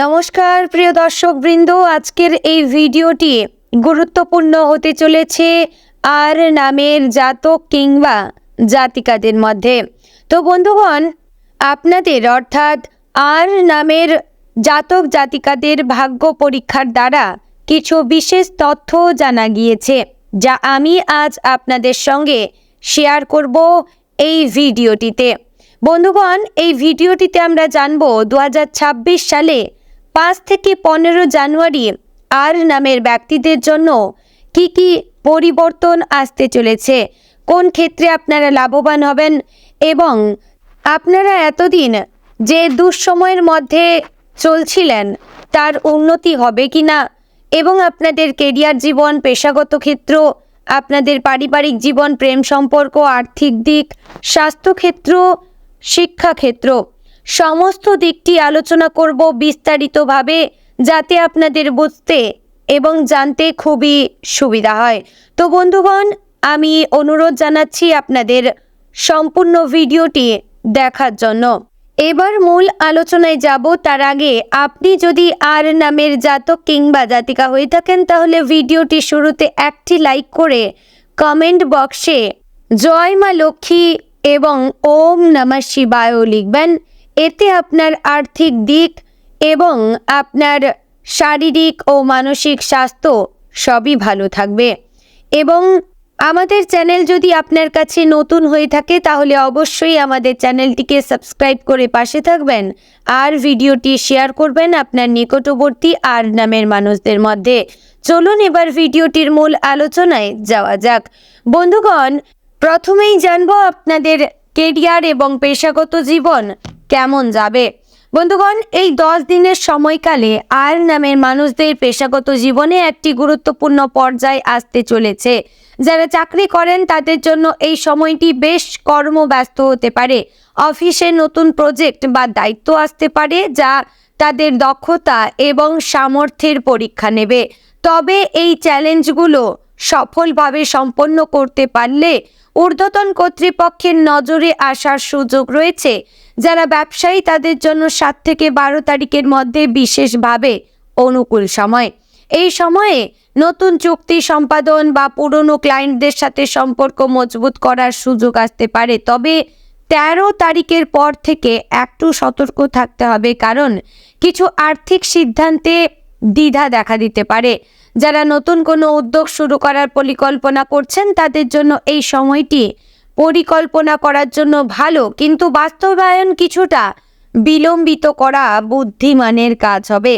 নমস্কার, প্রিয় দর্শক বৃন্দ আজকের এই ভিডিওটি গুরুত্বপূর্ণ হতে চলেছে আর নামের জাতক কিংবা জাতিকাদের মধ্যে। তো বন্ধুগণ, আপনাদের অর্থাৎ আর নামের জাতক জাতিকাদের ভাগ্য পরীক্ষার দ্বারা কিছু বিশেষ তথ্য জানা গিয়েছে, যা আমি আজ আপনাদের সঙ্গে শেয়ার করব এই ভিডিওটিতে। বন্ধুগণ, এই ভিডিওটিতে আমরা জানব দু হাজার ছাব্বিশ সালে পাঁচ থেকে পনেরো জানুয়ারি আর নামের ব্যক্তিদের জন্য কি কি পরিবর্তন আসতে চলেছে? কোন ক্ষেত্রে আপনারা লাভবান হবেন? এবং আপনারা এতদিন যে দুঃসময়ের মধ্যে চলছিলেন, তার উন্নতি হবে কি না এবং আপনাদের কেরিয়ার জীবন, পেশাগত ক্ষেত্র, আপনাদের পারিবারিক জীবন, প্রেম সম্পর্ক, আর্থিক দিক, স্বাস্থ্যক্ষেত্র, শিক্ষাক্ষেত্র সমস্ত দিকটি আলোচনা করব বিস্তারিতভাবে যাতে আপনাদের বুঝতে এবং জানতে খুবই সুবিধা হয়। তো বন্ধুগণ, আমি অনুরোধ জানাচ্ছি আপনাদের সম্পূর্ণ ভিডিওটি দেখার জন্য। এবার মূল আলোচনায় যাব। তার আগে আপনি যদি আর নামের জাতক কিংবা জাতিকা হয়ে থাকেন, তাহলে ভিডিওটি শুরুতে একটি লাইক করে কমেন্ট বক্সে জয় মা লক্ষ্মী এবং ওম নমঃ শিবায়ও লিখবেন। এতে আপনার আর্থিক দিক এবং আপনার শারীরিক ও মানসিক স্বাস্থ্য সবই ভালো থাকবে। এবং আমাদের চ্যানেল যদি আপনার কাছে নতুন হয়ে থাকে, তাহলে অবশ্যই আমাদের চ্যানেলটিকে সাবস্ক্রাইব করে পাশে থাকবেন আর ভিডিওটি শেয়ার করবেন আপনার নিকটবর্তী আর নামের মানুষদের মধ্যে। চলুন এবার ভিডিওটির মূল আলোচনায় যাওয়া যাক। বন্ধুগণ, প্রথমেই জানব আপনাদের কেরিয়ার এবং পেশাগত জীবন কেমন যাবে? বন্ধুগণ, এই দশ দিনের সময়কালে আর নামের মানুষদের পেশাগত জীবনে একটি গুরুত্বপূর্ণ পর্যায়ে আসতে চলেছে। যারা চাকরি করেন, তাদের জন্য এই সময়টি বেশ কর্মব্যস্ত হতে পারে। অফিসে নতুন প্রজেক্ট বা দায়িত্ব আসতে পারে, যা তাদের দক্ষতা এবং সামর্থ্যের পরীক্ষা নেবে। তবে এই চ্যালেঞ্জগুলো সফলভাবে সম্পন্ন করতে পারলে ঊর্ধ্বতন কর্তৃপক্ষের নজরে আসার সুযোগ রয়েছে। যারা ব্যবসায়ী, তাদের জন্য সাত থেকে বারো তারিখের মধ্যে বিশেষভাবে অনুকূল সময়। এই সময়ে নতুন চুক্তি সম্পাদন বা পুরনো ক্লায়েন্টদের সাথে সম্পর্ক মজবুত করার সুযোগ আসতে পারে। তবে তেরো তারিখের পর থেকে একটু সতর্ক থাকতে হবে, কারণ কিছু আর্থিক সিদ্ধান্তে দ্বিধা দেখা দিতে পারে। যারা নতুন কোনো উদ্যোগ শুরু করার পরিকল্পনা করছেন, তাদের জন্য এই সময়টি পরিকল্পনা করার জন্য ভালো। কিন্তু বাস্তবায়ন কিছুটা বিলম্বিত করা বুদ্ধিমানের কাজ হবে।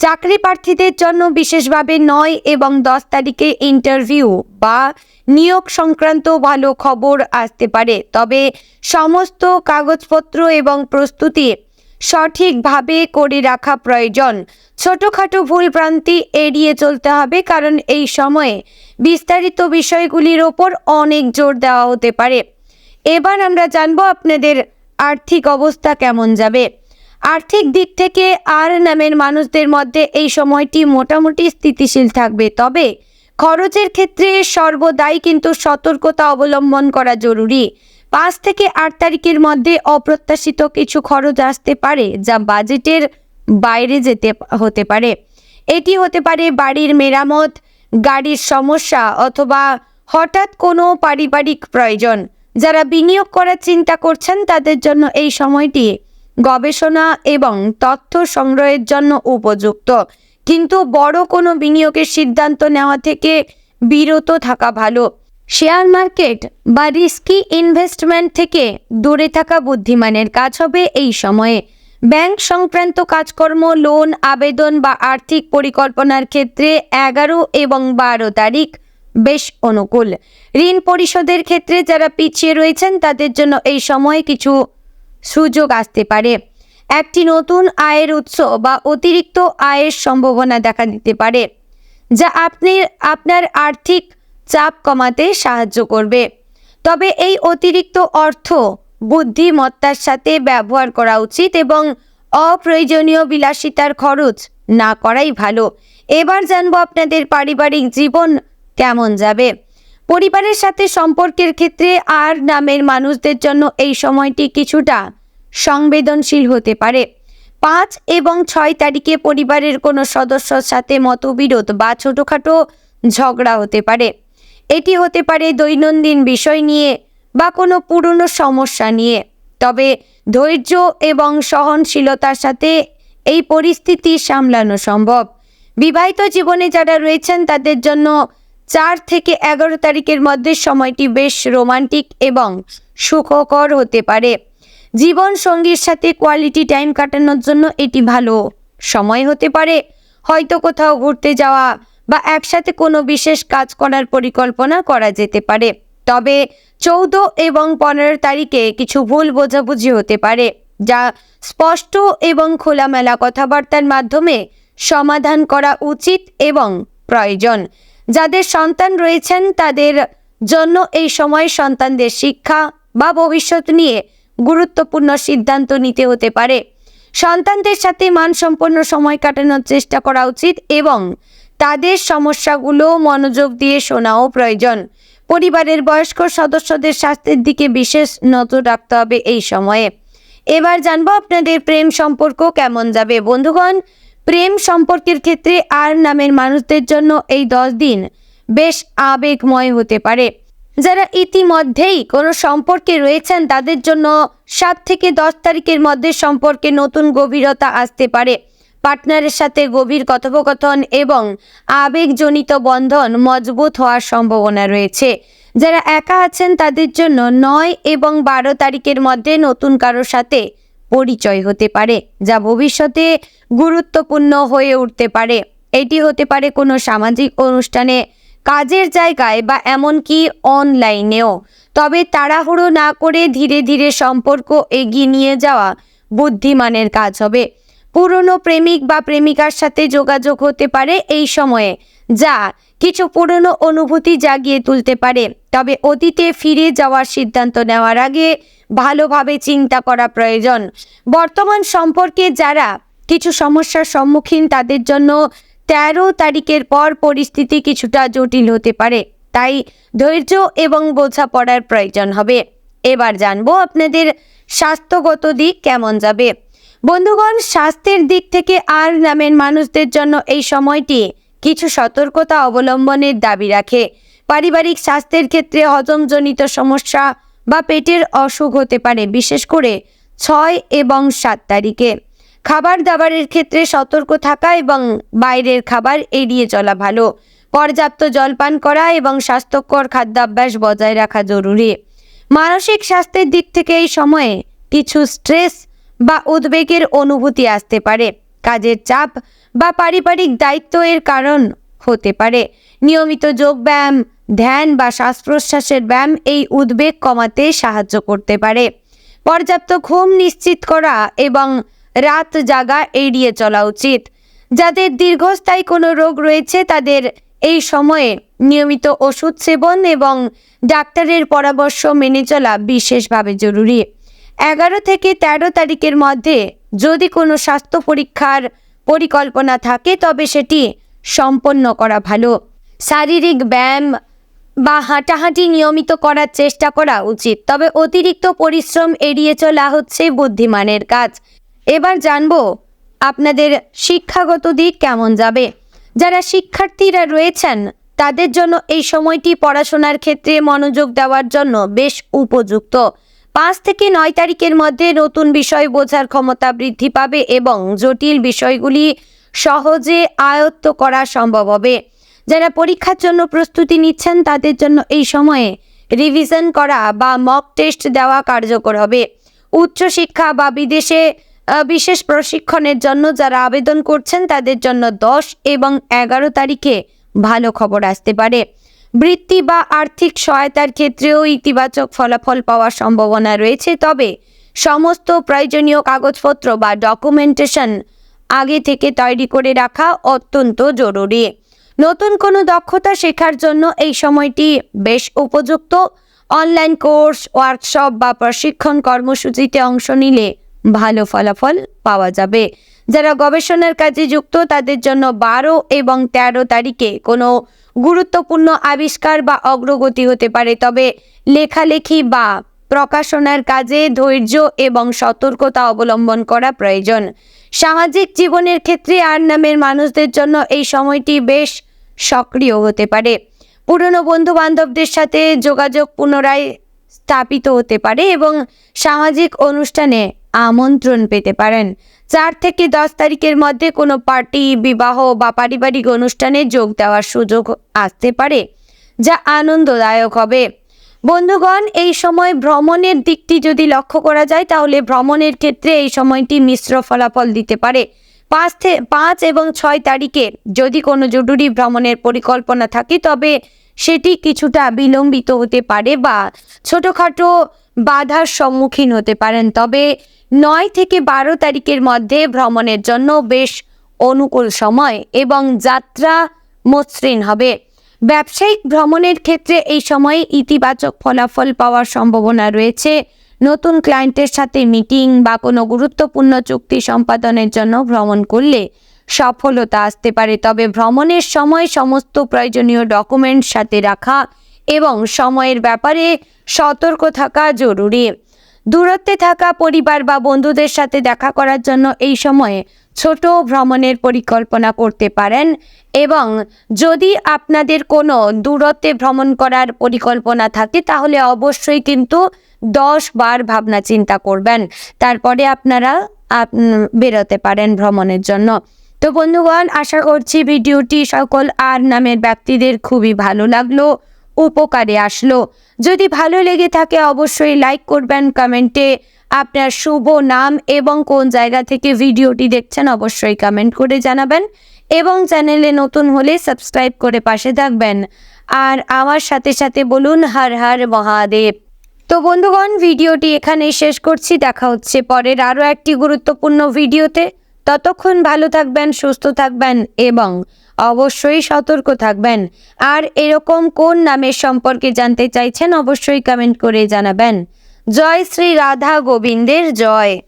চাকরি প্রার্থীদের জন্য বিশেষভাবে নয় এবং দশ তারিখে ইন্টারভিউ বা নিয়োগ সংক্রান্ত ভালো খবর আসতে পারে। তবে সমস্ত কাগজপত্র এবং প্রস্তুতি সঠিকভাবে করে রাখা প্রয়োজন। ছোটোখাটো ভুলভ্রান্তি এড়িয়ে চলতে হবে, কারণ এই সময়ে বিস্তারিত বিষয়গুলির ওপর অনেক জোর দেওয়া হতে পারে। এবার আমরা জানব আপনাদের আর্থিক অবস্থা কেমন যাবে। আর্থিক দিক থেকে আর নামের মানুষদের মধ্যে এই সময়টি মোটামুটি স্থিতিশীল থাকবে, তবে খরচের ক্ষেত্রে সর্বদাই কিন্তু সতর্কতা অবলম্বন করা জরুরি। পাঁচ থেকে আট তারিখের মধ্যে অপ্রত্যাশিত কিছু খরচ আসতে পারে যা বাজেটের বাইরে যেতে হতে পারে। এটি হতে পারে বাড়ির মেরামত, গাড়ির সমস্যা অথবা হঠাৎ কোনো পারিবারিক প্রয়োজন। যারা বিনিয়োগ করার চিন্তা করছেন, তাদের জন্য এই সময়টি গবেষণা এবং তথ্য সংগ্রহের জন্য উপযুক্ত। কিন্তু বড় কোনো বিনিয়োগের সিদ্ধান্ত নেওয়া থেকে বিরত থাকা ভালো। শেয়ার মার্কেট বা রিস্কি ইনভেস্টমেন্ট থেকে দূরে থাকা বুদ্ধিমানের কাজ হবে এই সময়ে। ব্যাংক সংক্রান্ত কাজকর্ম, লোন, আবেদন বা আর্থিক পরিকল্পনার ক্ষেত্রে এগারো এবং বারো তারিখ বেশ অনুকূল। ঋণ পরিশোধের ক্ষেত্রে যারা পিছিয়ে রয়েছেন, তাদের জন্য এই সময়ে কিছু সুযোগ আসতে পারে। একটি নতুন আয়ের উৎস বা অতিরিক্ত আয়ের সম্ভাবনা দেখা দিতে পারে, যা আপনি, আপনার আর্থিক চাপ কমাতে সাহায্য করবে। তবে এই অতিরিক্ত অর্থ বুদ্ধিমত্তার সাথে ব্যবহার করা উচিত এবং অপ্রয়োজনীয় বিলাসিতার খরচ না করাই ভালো। এবার জানব আপনাদের পারিবারিক জীবন কেমন যাবে। পরিবারের সাথে সম্পর্কের ক্ষেত্রে আর নামের মানুষদের জন্য এই সময়টি কিছুটা সংবেদনশীল হতে পারে। পাঁচ এবং ছয় তারিখে পরিবারের কোনো সদস্যর সাথে মতবিরোধ বা ছোটোখাটো ঝগড়া হতে পারে। এটি হতে পারে দৈনন্দিন বিষয় নিয়ে বা কোনো পুরনো সমস্যা নিয়ে। তবে ধৈর্য এবং সহনশীলতার সাথে এই পরিস্থিতি সামলানো সম্ভব। বিবাহিত জীবনে যারা রয়েছেন, তাদের জন্য চার থেকে এগারো তারিখের মধ্যে সময়টি বেশ রোমান্টিক এবং সুখকর হতে পারে। জীবন সঙ্গীর সাথে কোয়ালিটি টাইম কাটানোর জন্য এটি ভালো সময় হতে পারে। হয়তো কোথাও ঘুরতে যাওয়া বা একসাথে কোনো বিশেষ কাজ করার পরিকল্পনা করা যেতে পারে। তবে চৌদ্দ এবং পনেরো তারিখে কিছু ভুল বোঝাবুঝি হতে পারে, যা স্পষ্ট এবং খোলামেলা কথাবার্তার মাধ্যমে সমাধান করা উচিত এবং প্রয়োজন। যাদের সন্তান রয়েছেন, তাদের জন্য এই সময় সন্তানদের শিক্ষা বা ভবিষ্যৎ নিয়ে গুরুত্বপূর্ণ সিদ্ধান্ত নিতে হতে পারে। সন্তানদের সাথে মানসম্পন্ন সময় কাটানোর চেষ্টা করা উচিত এবং তাদের সমস্যাগুলো মনোযোগ দিয়ে শোনাও প্রয়োজন। পরিবারের বয়স্ক সদস্যদের স্বাস্থ্যের দিকে বিশেষ নজর রাখতে হবে এই সময়ে। এবার জানব আপনাদের প্রেম সম্পর্ক কেমন যাবে। বন্ধুগণ, প্রেম সম্পর্কের ক্ষেত্রে আর নামের মানুষদের জন্য এই দশ দিন বেশ আবেগময় হতে পারে। যারা ইতিমধ্যেই কোনো সম্পর্কে রয়েছেন, তাদের জন্য সাত থেকে দশ তারিখের মধ্যে সম্পর্কে নতুন গভীরতা আসতে পারে। পার্টনারের সাথে গভীর কথোপকথন এবং আবেগজনিত বন্ধন মজবুত হওয়ার সম্ভাবনা রয়েছে। যারা একা আছেন, তাদের জন্য নয় এবং বারো তারিখের মধ্যে নতুন কারোর সাথে পরিচয় হতে পারে, যা ভবিষ্যতে গুরুত্বপূর্ণ হয়ে উঠতে পারে। এটি হতে পারে কোনো সামাজিক অনুষ্ঠানে, কাজের জায়গায় বা এমনকি অনলাইনেও। তবে তাড়াহুড়ো না করে ধীরে ধীরে সম্পর্ক এগিয়ে নিয়ে যাওয়া বুদ্ধিমানের কাজ হবে। পুরনো প্রেমিক বা প্রেমিকার সাথে যোগাযোগ হতে পারে এই সময়ে, যা কিছু পুরনো অনুভূতি জাগিয়ে তুলতে পারে। তবে অতীতে ফিরে যাওয়ার সিদ্ধান্ত নেওয়ার আগে ভালোভাবে চিন্তা করা প্রয়োজন। বর্তমান সম্পর্কে যারা কিছু সমস্যার সম্মুখীন, তাদের জন্য তেরো তারিখের পর পরিস্থিতি কিছুটা জটিল হতে পারে। তাই ধৈর্য এবং বোঝাপড়ার প্রয়োজন হবে। এবার জানব আপনাদের স্বাস্থ্যগত দিক কেমন যাবে। বন্ধুগণ, স্বাস্থ্যের দিক থেকে আর নামের মানুষদের জন্য এই সময়টি কিছু সতর্কতা অবলম্বনের দাবি রাখে। পারিবারিক স্বাস্থ্যের ক্ষেত্রে হজমজনিত সমস্যা বা পেটের অসুখ হতে পারে, বিশেষ করে ছয় এবং সাত তারিখে। খাবার দাবারের ক্ষেত্রে সতর্ক থাকা এবং বাইরের খাবার এড়িয়ে চলা ভালো। পর্যাপ্ত জলপান করা এবং স্বাস্থ্যকর খাদ্যাভ্যাস বজায় রাখা জরুরি। মানসিক স্বাস্থ্যের দিক থেকে এই সময়ে কিছু স্ট্রেস বা উদ্বেগের অনুভূতি আসতে পারে, কাজের চাপ বা পারিবারিক দায়িত্ব এর কারণ হতে পারে। নিয়মিত যোগব্যায়াম ধ্যান বা শ্বাস প্রশ্বাসের ব্যায়াম এই উদ্বেগ কমাতে সাহায্য করতে পারে। পর্যাপ্ত ঘুম নিশ্চিত করা এবং রাত জাগা এড়িয়ে চলা উচিত। যাদের দীর্ঘস্থায়ী কোনো রোগ রয়েছে, তাদের এই সময়ে নিয়মিত ওষুধ সেবন এবং ডাক্তারের পরামর্শ মেনে চলা বিশেষভাবে জরুরি। এগারো থেকে ১৩ তারিখের মধ্যে যদি কোনো স্বাস্থ্য পরীক্ষার পরিকল্পনা থাকে, তবে সেটি সম্পন্ন করা ভালো। শারীরিক ব্যায়াম বা হাঁটাহাঁটি নিয়মিত করার চেষ্টা করা উচিত। তবে অতিরিক্ত পরিশ্রম এড়িয়ে চলা হচ্ছে বুদ্ধিমানের কাজ। এবার জানব আপনাদের শিক্ষাগত দিক কেমন যাবে। যারা শিক্ষার্থীরা রয়েছেন, তাদের জন্য এই সময়টি পড়াশোনার ক্ষেত্রে মনোযোগ দেওয়ার জন্য বেশ উপযুক্ত। পাঁচ থেকে নয় তারিখের মধ্যে নতুন বিষয় বোঝার ক্ষমতা বৃদ্ধি পাবে এবং জটিল বিষয়গুলি সহজে আয়ত্ত করা সম্ভব হবে। যারা পরীক্ষার জন্য প্রস্তুতি নিচ্ছেন, তাদের জন্য এই সময়ে রিভিশন করা বা মক টেস্ট দেওয়া কার্যকর হবে। উচ্চশিক্ষা বা বিদেশে বিশেষ প্রশিক্ষণের জন্য যারা আবেদন করছেন, তাদের জন্য দশ এবং এগারো তারিখে ভালো খবর আসতে পারে। বৃত্তি বা আর্থিক সহায়তার ক্ষেত্রেও ইতিবাচক ফলাফল পাওয়ার সম্ভাবনা রয়েছে, তবে সমস্ত প্রয়োজনীয় কাগজপত্র বা ডকুমেন্টেশন আগে থেকে তৈরি করে রাখা অত্যন্ত জরুরি। নতুন কোনো দক্ষতা শেখার জন্য এই সময়টি বেশ উপযুক্ত। অনলাইন কোর্স, ওয়ার্কশপ বা প্রশিক্ষণ কর্মসূচিতে অংশ নিলে ভালো ফলাফল পাওয়া যাবে। যারা গবেষণার কাজে যুক্ত, তাদের জন্য বারো এবং তেরো তারিখে কোনো গুরুত্বপূর্ণ আবিষ্কার বা অগ্রগতি হতে পারে, তবে লেখালেখি বা প্রকাশনার কাজে ধৈর্য এবং সতর্কতা অবলম্বন করা প্রয়োজন। সামাজিক জীবনের ক্ষেত্রে আর নামের মানুষদের জন্য এই সময়টি বেশ সক্রিয় হতে পারে। পুরনো বন্ধু বান্ধবদের সাথে যোগাযোগ পুনরায় স্থাপিত হতে পারে এবং সামাজিক অনুষ্ঠানে আমন্ত্রণ পেতে পারেন। চার থেকে দশ তারিখের মধ্যে কোনো পার্টি, বিবাহ বা পারিবারিক অনুষ্ঠানে যোগ দেওয়ার সুযোগ আসতে পারে, যা আনন্দদায়ক হবে। বন্ধুগণ, এই সময় ভ্রমণের দিকটি যদি লক্ষ্য করা যায়, তাহলে ভ্রমণের ক্ষেত্রে এই সময়টি মিশ্র ফলাফল দিতে পারে। পাঁচ পাঁচ এবং ছয় তারিখে যদি কোনো জরুরি ভ্রমণের পরিকল্পনা থাকে, তবে সেটি কিছুটা বিলম্বিত হতে পারে বা ছোটোখাটো বাধার সম্মুখীন হতে পারেন। তবে নয় থেকে বারো তারিখের মধ্যে ভ্রমণের জন্য বেশ অনুকূল সময় এবং যাত্রা মসৃণ হবে। ব্যবসায়িক ভ্রমণের ক্ষেত্রে এই সময়ে ইতিবাচক ফলাফল পাওয়ার সম্ভাবনা রয়েছে। নতুন ক্লায়েন্টের সাথে মিটিং বা কোনো গুরুত্বপূর্ণ চুক্তি সম্পাদনের জন্য ভ্রমণ করলে সফলতা আসতে পারে। তবে ভ্রমণের সময় সমস্ত প্রয়োজনীয় ডকুমেন্ট সাথে রাখা এবং সময়ের ব্যাপারে সতর্ক থাকা জরুরি। দূরত্বে থাকা পরিবার বা বন্ধুদের সাথে দেখা করার জন্য এই সময়ে ছোট ভ্রমণের পরিকল্পনা করতে পারেন এবং যদি আপনাদের কোনো দূরত্বে ভ্রমণ করার পরিকল্পনা থাকে, তাহলে অবশ্যই কিন্তু দশ বার ভাবনা চিন্তা করবেন। তারপরে আপনারা আপ- বেরোতে পারেন ভ্রমণের জন্য। তো বন্ধুগণ, আশা করছি ভিডিওটি সকল আর নামের ব্যক্তিদের খুবই ভালো লাগল। উপকারে আসলো। যদি ভালো লেগে থাকে অবশ্যই লাইক করবেন কমেন্টে আপনার শুভ নাম এবং কোন জায়গা থেকে ভিডিওটি দেখছেন অবশ্যই কমেন্ট করে জানাবেন এবং চ্যানেলে নতুন হলে সাবস্ক্রাইব করে পাশে থাকবেন। আর আমার সাথে সাথে বলুন হর হর মহাদেব। তো বন্ধুগণ, ভিডিওটি এখানেই শেষ করছি। দেখা হচ্ছে পরের আরও একটি গুরুত্বপূর্ণ ভিডিওতে। ততক্ষণ ভালো থাকবেন, সুস্থ থাকবেন এবং অবশ্যই সতর্ক থাকবেন। আর এরকম কোন নামের সম্পর্কে জানতে চাইছেন, অবশ্যই কমেন্ট করে জানাবেন। জয় শ্রী রাধা গোবিন্দের জয়।